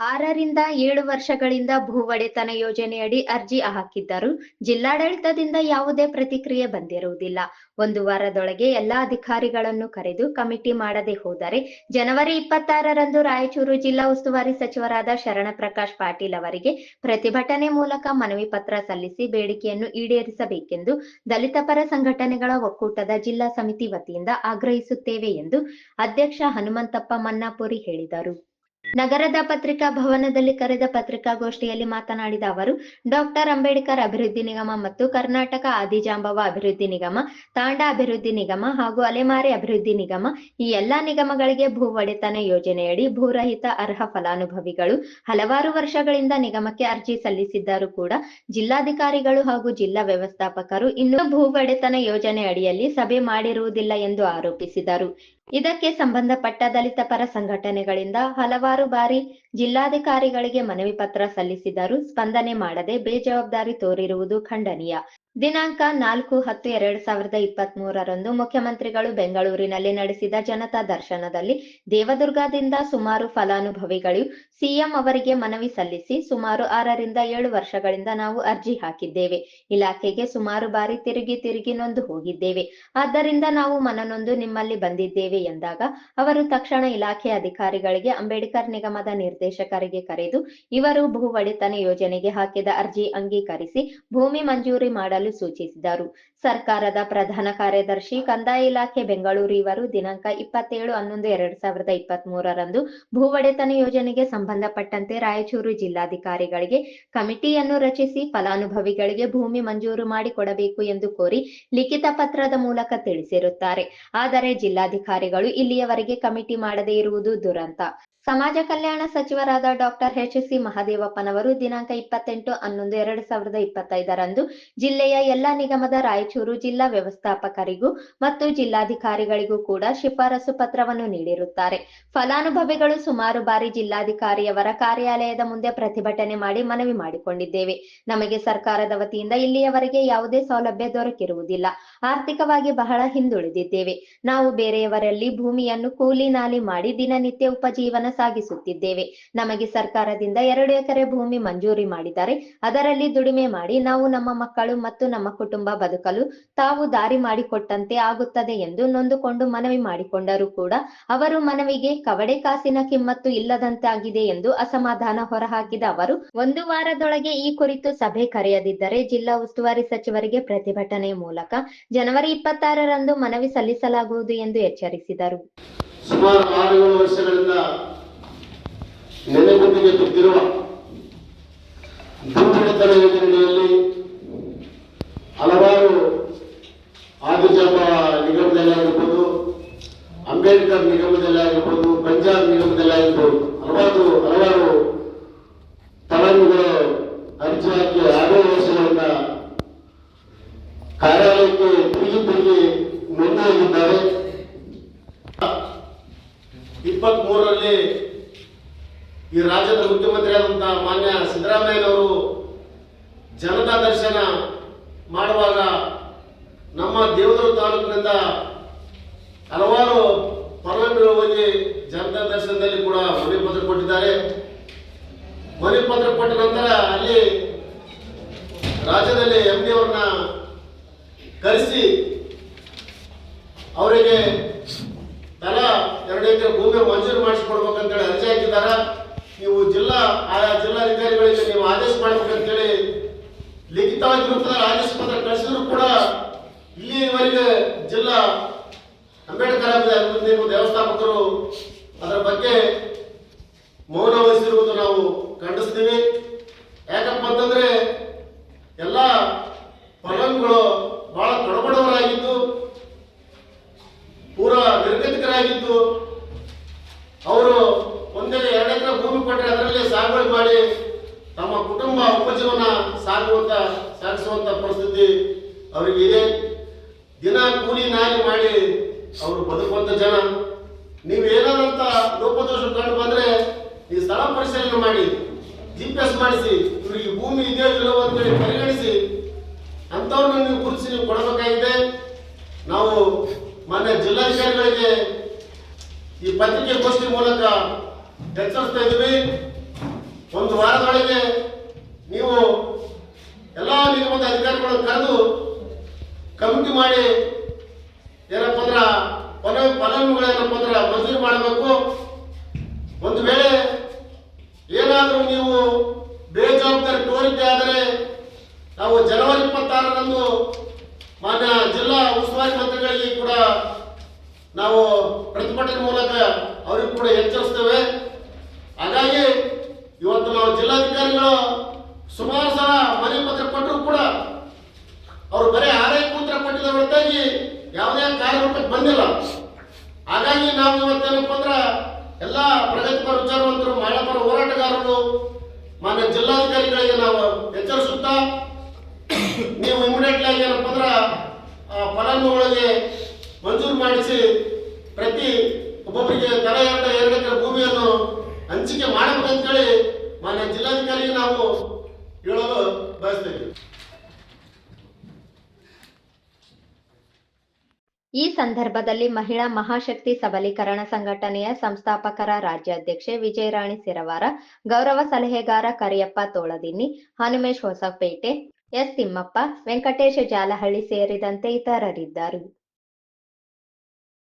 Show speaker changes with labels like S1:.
S1: ಆರರಿಂದ ಏಳು ವರ್ಷಗಳಿಂದ ಭೂ ಒಡೆತನ ಯೋಜನೆಯಡಿ ಅರ್ಜಿ ಹಾಕಿದ್ದರೂ. ಜಿಲ್ಲಾಡಳಿತದಿಂದ ಯಾವುದೇ ಪ್ರತಿಕ್ರಿಯೆ ಬಂದಿರುವುದಿಲ್ಲ. ಒಂದು ವಾರದೊಳಗೆ ಎಲ್ಲಾ ಅಧಿಕಾರಿಗಳನ್ನು ಕರೆದು ಕಮಿಟಿ ಮಾಡದೆ ಹೋದರೆ ಜನವರಿ ಇಪ್ಪತ್ತಾರರಂದು ರಾಯಚೂರು ಜಿಲ್ಲಾ ಉಸ್ತುವಾರಿ ಸಚಿವರಾದ ಶರಣ ಪ್ರಕಾಶ್ ಪಾಟೀಲ್ ಅವರಿಗೆ ಪ್ರತಿಭಟನೆ ಮೂಲಕ ಮನವಿ ಪತ್ರ ಸಲ್ಲಿಸಿ ಬೇಡಿಕೆಯನ್ನು ಈಡೇರಿಸಬೇಕೆಂದು ದಲಿತ ಪರ ಸಂಘಟನೆಗಳ ಒಕ್ಕೂಟದ ಜಿಲ್ಲಾ ಸಮಿತಿ ವತಿಯಿಂದ ಆಗ್ರಹಿಸುತ್ತೇವೆ ಎಂದು ಅಧ್ಯಕ್ಷ ಹನುಮಂತಪ್ಪ ಮನ್ನಾಪುರಿ ಹೇಳಿದರು. ನಗರದ ಪತ್ರಿಕಾ ಭವನದಲ್ಲಿ ಕರೆದ ಪತ್ರಿಕಾಗೋಷ್ಠಿಯಲ್ಲಿ ಮಾತನಾಡಿದ ಅವರು, ಡಾಕ್ಟರ್ ಅಂಬೇಡ್ಕರ್ ಅಭಿವೃದ್ಧಿ ನಿಗಮ ಮತ್ತು ಕರ್ನಾಟಕ ಆದಿಜಾಂಬವ ಅಭಿವೃದ್ಧಿ ನಿಗಮ, ತಾಂಡಾ ಅಭಿವೃದ್ಧಿ ನಿಗಮ ಹಾಗೂ ಅಲೆಮಾರಿ ಅಭಿವೃದ್ಧಿ ನಿಗಮ ಈ ಎಲ್ಲಾ ನಿಗಮಗಳಿಗೆ ಭೂ ಒಡೆತನ ಯೋಜನೆಯಡಿ ಭೂರಹಿತ ಅರ್ಹ ಫಲಾನುಭವಿಗಳು ಹಲವಾರು ವರ್ಷಗಳಿಂದ ನಿಗಮಕ್ಕೆ ಅರ್ಜಿ ಸಲ್ಲಿಸಿದ್ದರೂ ಕೂಡ ಜಿಲ್ಲಾಧಿಕಾರಿಗಳು ಹಾಗೂ ಜಿಲ್ಲಾ ವ್ಯವಸ್ಥಾಪಕರು ಇನ್ನೂ ಭೂ ಒಡೆತನ ಯೋಜನೆ ಅಡಿಯಲ್ಲಿ ಸಭೆ ಮಾಡಿರುವುದಿಲ್ಲ ಎಂದು ಆರೋಪಿಸಿದರು. ಇದಕ್ಕೆ ಸಂಬಂಧಪಟ್ಟ ದಲಿತ ಪರ ಸಂಘಟನೆಗಳಿಂದ ಹಲವಾರು ಬಾರಿ ಜಿಲ್ಲಾಧಿಕಾರಿಗಳಿಗೆ ಮನವಿ ಪತ್ರ ಸಲ್ಲಿಸಿದರೂ ಸ್ಪಂದನೆ ಮಾಡದೆ ಬೇಜವಾಬ್ದಾರಿ ತೋರಿರುವುದು ಖಂಡನೀಯ. ದಿನಾಂಕ ನಾಲ್ಕು ಹತ್ತು ಎರಡ್ ಸಾವಿರದ ಇಪ್ಪತ್ತ್ ಮೂರರಂದು ಮುಖ್ಯಮಂತ್ರಿಗಳು ಬೆಂಗಳೂರಿನಲ್ಲಿ ನಡೆಸಿದ ಜನತಾ ದರ್ಶನದಲ್ಲಿ ದೇವದುರ್ಗದಿಂದ ಸುಮಾರು ಫಲಾನುಭವಿಗಳು ಸಿಎಂ ಅವರಿಗೆ ಮನವಿ ಸಲ್ಲಿಸಿ ಸುಮಾರು ಆರರಿಂದ ಏಳು ವರ್ಷಗಳಿಂದ ನಾವು ಅರ್ಜಿ ಹಾಕಿದ್ದೇವೆ. ಇಲಾಖೆಗೆ ಸುಮಾರು ಬಾರಿ ತಿರುಗಿ ತಿರುಗಿ ನೊಂದು ಹೋಗಿದ್ದೇವೆ. ಆದ್ದರಿಂದ ನಾವು ಮನನೊಂದು ನಿಮ್ಮಲ್ಲಿ ಬಂದಿದ್ದೇವೆ ಎಂದಾಗ ಅವರು ತಕ್ಷಣ ಇಲಾಖೆ ಅಧಿಕಾರಿಗಳಿಗೆ, ಅಂಬೇಡ್ಕರ್ ನಿಗಮದ ನಿರ್ದೇಶಕರಿಗೆ ಕರೆದು, ಇವರು ಭೂ ಒಡೆತನ ಯೋಜನೆಗೆ ಹಾಕಿದ ಅರ್ಜಿ ಅಂಗೀಕರಿಸಿ ಭೂಮಿ ಮಂಜೂರಿ ಮಾಡಲು ಸೂಚಿಸಿದರು. ಸರ್ಕಾರದ ಪ್ರಧಾನ ಕಾರ್ಯದರ್ಶಿ ಕಂದಾಯ ಇಲಾಖೆ ಬೆಂಗಳೂರು ಇವರು ದಿನಾಂಕ ಇಪ್ಪತ್ತೇಳು ಹನ್ನೊಂದು ಎರಡ್ ಸಾವಿರದ ಇಪ್ಪತ್ತ್ ಮೂರರಂದು ಭೂ ಒಡೆತನ ಯೋಜನೆಗೆ ಸಂಬಂಧಪಟ್ಟಂತೆ ರಾಯಚೂರು ಜಿಲ್ಲಾಧಿಕಾರಿಗಳಿಗೆ ಕಮಿಟಿಯನ್ನು ರಚಿಸಿ ಫಲಾನುಭವಿಗಳಿಗೆ ಭೂಮಿ ಮಂಜೂರು ಮಾಡಿಕೊಡಬೇಕು ಎಂದು ಕೋರಿ ಲಿಖಿತ ಪತ್ರದ ಮೂಲಕ ತಿಳಿಸಿರುತ್ತಾರೆ. ಆದರೆ ಜಿಲ್ಲಾಧಿಕಾರಿಗಳು ಇಲ್ಲಿಯವರೆಗೆ ಕಮಿಟಿ ಮಾಡದೇ ಇರುವುದು ದುರಂತ. ಸಮಾಜ ಕಲ್ಯಾಣ ಸಚಿವರಾದ ಡಾಕ್ಟರ್ ಎಚ್. ಸಿ. ಮಹಾದೇವಪ್ಪನವರು ದಿನಾಂಕ ಇಪ್ಪತ್ತೆಂಟು ಹನ್ನೊಂದು ಎರಡ್ ಸಾವಿರದ ಇಪ್ಪತ್ತೈದರಂದು ಜಿಲ್ಲೆಯ ಎಲ್ಲಾ ನಿಗಮದ ರಾಯಚೂರು ಜಿಲ್ಲಾ ವ್ಯವಸ್ಥಾಪಕರಿಗೂ ಮತ್ತು ಜಿಲ್ಲಾಧಿಕಾರಿಗಳಿಗೂ ಕೂಡ ಶಿಫಾರಸು ಪತ್ರವನ್ನು ನೀಡಿರುತ್ತಾರೆ. ಫಲಾನುಭವಿಗಳು ಸುಮಾರು ಬಾರಿ ಜಿಲ್ಲಾಧಿಕಾರಿಯವರ ಕಾರ್ಯಾಲಯದ ಮುಂದೆ ಪ್ರತಿಭಟನೆ ಮಾಡಿ ಮನವಿ ಮಾಡಿಕೊಂಡಿದ್ದೇವೆ. ನಮಗೆ ಸರ್ಕಾರದ ವತಿಯಿಂದ ಇಲ್ಲಿಯವರೆಗೆ ಯಾವುದೇ ಸೌಲಭ್ಯ ದೊರಕಿರುವುದಿಲ್ಲ. ಆರ್ಥಿಕವಾಗಿ ಬಹಳ ಹಿಂದುಳಿದಿದ್ದೇವೆ. ನಾವು ಬೇರೆಯವರಲ್ಲಿ ಭೂಮಿಯನ್ನು ಕೂಲಿ ನಾಲಿ ಮಾಡಿ ದಿನನಿತ್ಯ ಉಪಜೀವನ ಸಾಗಿಸುತ್ತಿದ್ದೇವೆ. ನಮಗೆ ಸರ್ಕಾರದಿಂದ ಎರಡು ಎಕರೆ ಭೂಮಿ ಮಂಜೂರಿ ಮಾಡಿದ್ದಾರೆ ಅದರಲ್ಲಿ ದುಡಿಮೆ ಮಾಡಿ ನಾವು ನಮ್ಮ ಮಕ್ಕಳು ಮತ್ತು ನಮ್ಮ ಕುಟುಂಬ ಬದುಕಲು ತಾವು ದಾರಿ ಮಾಡಿಕೊಟ್ಟಂತೆ ಆಗುತ್ತದೆ ಎಂದು ನೊಂದುಕೊಂಡು ಮನವಿ ಮಾಡಿಕೊಂಡರೂ ಕೂಡ ಅವರು ಮನವಿಗೆ ಕವಡೆ ಕಾಸಿನ ಕಿಮ್ಮತ್ತು ಇಲ್ಲದಂತಾಗಿದೆ ಎಂದು ಅಸಮಾಧಾನ ಹೊರಹಾಕಿದ ಅವರು, ಒಂದು ವಾರದೊಳಗೆ ಈ ಕುರಿತು ಸಭೆ ಕರೆಯದಿದ್ದರೆ ಜಿಲ್ಲಾ ಉಸ್ತುವಾರಿ ಸಚಿವರಿಗೆ ಪ್ರತಿಭಟನೆ ಮೂಲಕ ಜನವರಿ ಇಪ್ಪತ್ತಾರರಂದು ಮನವಿ ಸಲ್ಲಿಸಲಾಗುವುದು ಎಂದು ಎಚ್ಚರಿಸಿದರು.
S2: ಸುಮಾರು ಏಳು ವರ್ಷಗಳಿಂದ ನೆನೆಗುಂದಿಗೆ ಬಿದ್ದಿರುವ ಹಲವಾರು ಆದಿಜಾಪ ನಿಗಮದಲ್ಲಾಗಿರ್ಬೋದು ಅಂಬೇಡ್ಕರ್ ನಿಗಮದಲ್ಲಾಗಿರ್ಬೋದು ಪಂಜಾಬ್ ನಿಗಮದಲ್ಲಾಗಿರ್ಬೋದು ಹಲವಾರು ಹಲವಾರು ತರಂಗಗಳು ಅರ್ಜಿ ಹಾಕಿ ವರ್ಷಗಳಿಂದ ಕಾರ್ಯಾಲಯಕ್ಕೆ ತಿರುಗಿ ತಿರುಗಿ ನೋಂದಾಗಿದ್ದಾರೆ ಇಪ್ಪತ್ತ್ ಮೂರರಲ್ಲಿ ಈ ರಾಜ್ಯದ ಮುಖ್ಯಮಂತ್ರಿಯಾದಂತಹ ಮಾನ್ಯ ಸಿದ್ದರಾಮಯ್ಯನವರು ಜನತಾ ದರ್ಶನ ಮಾಡುವಾಗ ನಮ್ಮ ದೇವರು ತಾಲೂಕಿನಿಂದ ಹಲವಾರು ಹೋಗಿ ಜನತಾ ದರ್ಶನದಲ್ಲಿ ಕೂಡ ಮನೆ ಪತ್ರ ಕೊಟ್ಟಿದ್ದಾರೆ. ಮನೆ ಪತ್ರ ಕೊಟ್ಟ ನಂತರ ಅಲ್ಲಿ ರಾಜ್ಯದಲ್ಲಿ ಎಂ ಡಿ ಅವರನ್ನ ಕರೆಸಿ ಅವರಿಗೆ ತಲಾ ಎರಡು ಎಕರೆ ಭೂಮಿ ಮಂಜೂರು ಮಾಡಿಸ್ಕೊಡ್ಬೇಕಂತೇಳಿ ಅರ್ಜಿ ಹಾಕಿದಾರ ನೀವು ಜಿಲ್ಲಾ ಆಯಾ ಜಿಲ್ಲಾಧಿಕಾರಿಗಳಿಗೆ ನೀವು ಆದೇಶ ಮಾಡ್ಬೇಕಂತೇಳಿ ಲಿಖಿತವಾಗಿ ರೂಪದಲ್ಲಿ ಆದೇಶ ಪತ್ರ ಕಳಿಸಿದ್ರು ಕೂಡ ಇಲ್ಲಿವರೆಗೆ ಜಿಲ್ಲಾ ಅಂಬೇಡ್ಕರ್ ವ್ಯವಸ್ಥಾಪಕರು ಅದರ ಬಗ್ಗೆ ಮೌನ ವಹಿಸಿರುವುದು ನಾವು ಖಂಡಿಸ್ತೀವಿ. ಯಾಕಪ್ಪ ಅಂತಂದ್ರೆ ಎಲ್ಲ ಫಲಾನುಗಳು ಬಹಳ ತೊಡಬಡವರಾಗಿದ್ದು, ಪೂರಾ ನಿರ್ಗತಿಕರಾಗಿದ್ದು ಅವರು ಒಂದೇ ಎರಡು ಎಕರೆ ಭೂಮಿ ಕೊಟ್ಟರೆ ಅದರಲ್ಲಿ ಸಾಗುವಳಿ ಮಾಡಿ ತಮ್ಮ ಕುಟುಂಬ ಉಪಜೀವನ ಸಾಗುವಂತ ಸಾಗಿಸುವಂತ ಪರಿಸ್ಥಿತಿ ಅವರಿಗೆ ಇದೆ ದಿನ ಕೂಲಿ ನಾಯಿ ಮಾಡಿ ಅವರು ಬದುಕುವಂತ ಜನ. ನೀವು ಏನಾದಂತ ಲೋಪದೋಷ ಕಂಡು ಬಂದ್ರೆ ಈ ಸ್ಥಳ ಪರಿಶೀಲನೆ ಮಾಡಿ ಜಿ ಪಿ ಎಸ್ ಮಾಡಿಸಿ. ಇವರಿಗೆ ಭೂಮಿ ಇದೆಯೋ ಇಲ್ಲವೋ ಅಂತೇಳಿ ಪರಿಗಣಿಸಿ ಅಂಥವ್ರನ್ನ ನೀವು ಗುರುತಿಸಿ ನೀವು ಕೊಡಬೇಕಾಗಿದೆ ನಾವು ಮಾನ್ಯ ಜಿಲ್ಲಾಧಿಕಾರಿಗಳಿಗೆ ಈ ಪತ್ರಿಕೆ ಗೋಷ್ಠಿ ಮೂಲಕ ಎಚ್ಚರಿಸ್ತಾ ಇದ್ದೀವಿ ಒಂದು ವಾರದೊಳಗೆ ನೀವು ಎಲ್ಲ ನಿಗಮದ ಅಧಿಕಾರಿಗಳನ್ನು ಕರೆದು ಕಮಿಟಿ ಮಾಡಿ ಏನಪ್ಪ ಅಂದ್ರ ಫಲ ಫಲಾನುಭವಿಗಳೇನಪ್ಪ ಅಂದ್ರ ಮಂಜೂರು ಮಾಡಬೇಕು ಒಂದು ವೇಳೆ ಏನಾದರೂ ನೀವು ಬೇಜವಾಬ್ದಾರಿ ತೋರಿದ್ದೆ ಆದರೆ ನಾವು ಜನವರಿ ಇಪ್ಪತ್ತಾರರಂದು ಮಾನ್ಯ ಜಿಲ್ಲಾ ಉಸ್ತುವಾರಿ ಮಂತ್ರಿಗಳಿಗೆ ಕೂಡ ನಾವು ಪ್ರತಿಭಟನೆ ಮೂಲಕ ಅವರಿಗೂ ಕೂಡ ಎಚ್ಚರಿಸ್ತೇವೆ. ಹಾಗಾಗಿ ಇವತ್ತು ನಾವು ಜಿಲ್ಲಾಧಿಕಾರಿಗಳು ಸುಮಾರು ಸಲ ಮನೆ ಪತ್ರ ಕೊಟ್ಟರು ಕೂಡ ಅವರು ಬರೀ ಆರೈಕೆ ಕೂತ್ರ ಕೊಟ್ಟಿದ ಹೊರತಾಗಿ ಯಾವುದೇ ಕಾರ್ಯರೂಪಕ್ಕೆ ಬಂದಿಲ್ಲ. ಹಾಗಾಗಿ ನಾವು ಇವತ್ತೇನಪ್ಪ ಅಂದ್ರೆ ಎಲ್ಲ ಪ್ರಗತಿಪರ ವಿಚಾರವಂತರು ಮಹಿಳಾಪರ ಹೋರಾಟಗಾರರು, ಮಾನ್ಯ ಜಿಲ್ಲಾಧಿಕಾರಿಗಳಿಗೆ ನಾವು ಎಚ್ಚರಿಸುತ್ತಾ, ನೀವು ಇಮಿಡಿಯೇಟ್ಲಿ ಆಗಿ ಏನಪ್ಪ ಅಂದ್ರೆ ಫಲಾನುಭವಿಗಳಿಗೆ ಮಂಜೂರು ಮಾಡಿಸಿ ಪ್ರತಿ ಒಬ್ಬೊಬ್ಬರಿಗೆ ತಲಾ ಎರಡು ಎರಡು ಎಕರೆ ಭೂಮಿಯನ್ನು ಹಂಚಿಕೆ ಮಾಡಬೇಕಂತೇಳಿ ಮಾನ್ಯ ಜಿಲ್ಲಾಧಿಕಾರಿಗೆ ನಾವು ಹೇಳಲು ಬಯಸ್ತೇವೆ.
S1: ಈ ಸಂದರ್ಭದಲ್ಲಿ ಮಹಿಳಾ ಮಹಾಶಕ್ತಿ ಸಬಲೀಕರಣ ಸಂಘಟನೆಯ ಸಂಸ್ಥಾಪಕರ ರಾಜ್ಯಾಧ್ಯಕ್ಷೆ ವಿಜಯರಾಣಿ ಸಿರವಾರ, ಗೌರವ ಸಲಹೆಗಾರ ಕರಿಯಪ್ಪ ತೋಳದಿನ್ನಿ, ಹನುಮೇಶ್ ಹೊಸಪೇಟೆ, ಎಸ್ ತಿಮ್ಮಪ್ಪ, ವೆಂಕಟೇಶ ಜಾಲಹಳ್ಳಿ ಸೇರಿದಂತೆ ಇತರರಿದ್ದರು.